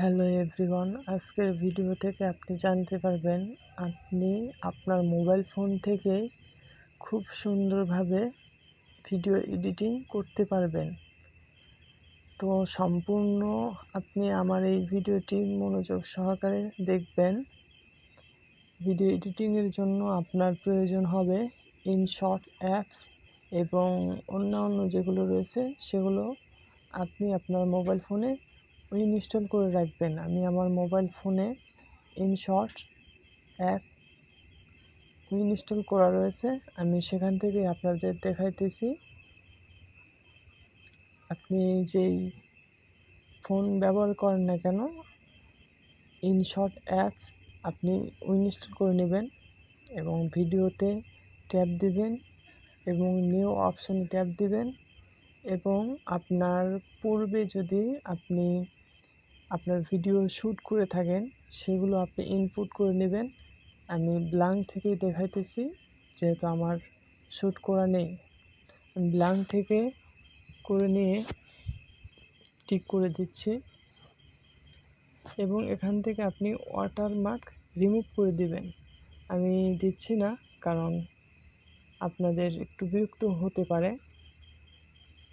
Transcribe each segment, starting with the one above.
Hello everyone আজকের video থেকে আপনি জানতে পারবেন, আপনি আপনার মোবাইল ফোন থেকে খুব সুন্দরভাবে ভিডিও এডিটিং করতে পারবেন। তো সম্পূর্ণ আপনি আমার এই ভিডিওটি মনোযোগ সহকারে দেখবেন। ভিডিও এডিটিংয়ের জন্য আপনার প্রয়োজন হবে ইনশর্ট অ্যাপস এবং অন্যান্য যেগুলো রয়েছে, সেগুলো আপনি আপনার মোবাইল ফোনে ইনস্টল করে রাখবেন। আমি আমার মোবাইল ফোনে ইনশর্ট অ্যাপ ইনস্টল করা রয়েছে। আমি সেখান থেকে আপনাদের দেখাইতেছি। আপনি যেই ফোন ব্যবহার করেন না কেন ইনশর্ট অ্যাপস আপনি ইনস্টল করে নেবেন এবং ভিডিওতে ট্যাপ দিবেন এবং নিউ অপশানে ট্যাপ দিবেন এবং আপনার পূর্বে যদি আপনি আপনার ভিডিও শ্যুট করে থাকেন, সেগুলো আপনি ইনপুট করে নেবেন। আমি ব্লাঙ্ক থেকেই দেখাইতেছি, যেহেতু আমার শ্যুট করা নেই। ব্লাঙ্ক থেকে করে নিয়ে ঠিক করে দিচ্ছি। এবং এখান থেকে আপনি ওয়াটারমার্ক রিমুভ করে দিবেন। আমি দিচ্ছি না, কারণ আপনাদের একটু বিরক্ত হতে পারে।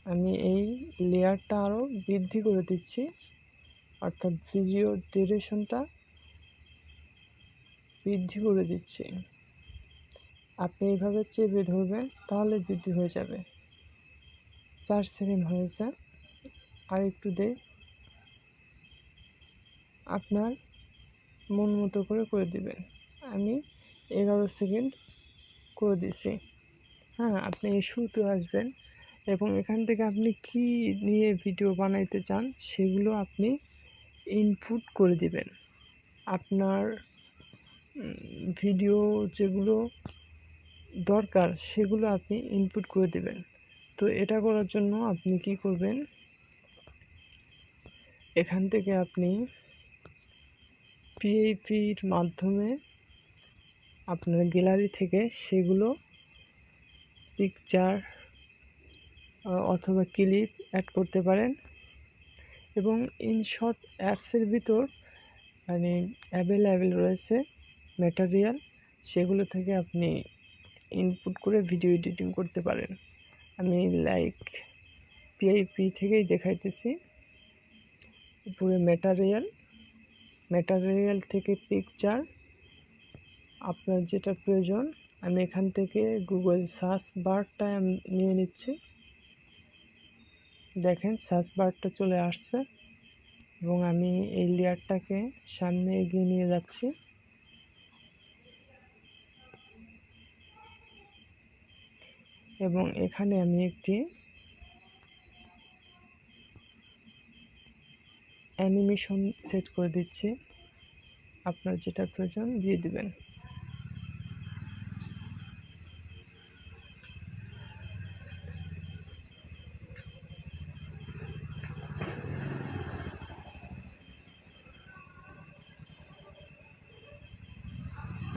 আমি এই লেয়ারটা আরও বৃদ্ধি করে দিচ্ছি। অর্থাৎ ভিডিও ডিউরেশনটা বৃদ্ধি করে দিচ্ছি। আপনি এইভাবে চেপে ধরবেন, তাহলে বৃদ্ধি হয়ে যাবে। চার সেকেন্ড হয়েছে আর একটু দে। আপনার মন মতো করে করে দিবেন। আমি এগারো সেকেন্ড করে দিছি হ্যাঁ আপনি শুরুতে আসবেন এবং এখান থেকে আপনি কি নিয়ে ভিডিও বানাইতে চান, সেগুলো আপনি ইনপুট করে দিবেন। আপনার ভিডিও যেগুলো দরকার সেগুলো আপনি ইনপুট করে দেবেন। তো এটা করার জন্য আপনি কি করবেন, এখান থেকে আপনি পিএইপির মাধ্যমে আপনার গ্যালারি থেকে সেগুলো পিকচার অথবা ক্লিপ অ্যাড করতে পারেন। এবং ইনশর্ট অ্যাপসের ভিতর মানে অ্যাভেলেবেল রয়েছে ম্যাটেরিয়াল সেগুলো থেকে আপনি ইনপুট করে ভিডিও এডিটিং করতে পারেন। আমি লাইক পিআইপি থেকেই দেখাইতেছি। উপরে ম্যাটারিয়াল ম্যাটারিয়াল থেকে পিকচার আপনার যেটা প্রয়োজন, আমি এখান থেকে গুগল সার্চ বারটা নিয়ে নিচ্ছি। দেখেন, সার্চ বারটা চলে আসছে এবং আমি এই লেয়ারটাকে সামনে এগিয়ে নিয়ে যাচ্ছি। এবং এখানে আমি একটি অ্যানিমেশন সেট করে দিচ্ছি। আপনার যেটা প্রয়োজন, দিয়ে দিবেন।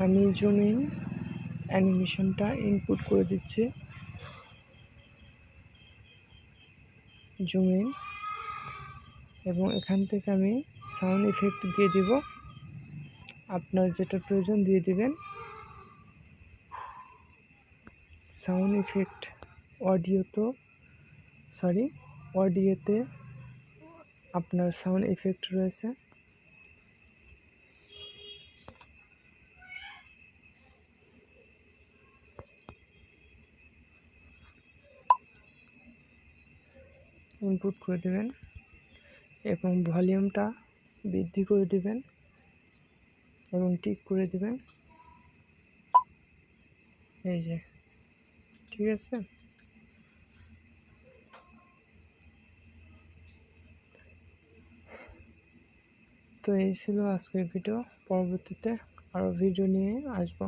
আমি জুমিং অ্যানিমেশনটা ইনপুট করে দিচ্ছি। জুমিং এবং এখান থেকে আমি সাউন্ড ইফেক্ট দিয়ে দিব। আপনার যেটা প্রয়োজন দিয়ে দিবেন। সাউন্ড ইফেক্ট অডিও তো সরি অডিওতে আপনার সাউন্ড ইফেক্ট রয়েছে। ইনপুট করে দেবেন। এবং ভলিউমটা বৃদ্ধি করে দেবেন এবং ঠিক করে দেবেন। এই যে, ঠিক আছে? তো এই ছিল আজকের ভিডিও পরবর্তীতে আরও ভিডিও নিয়ে আসব।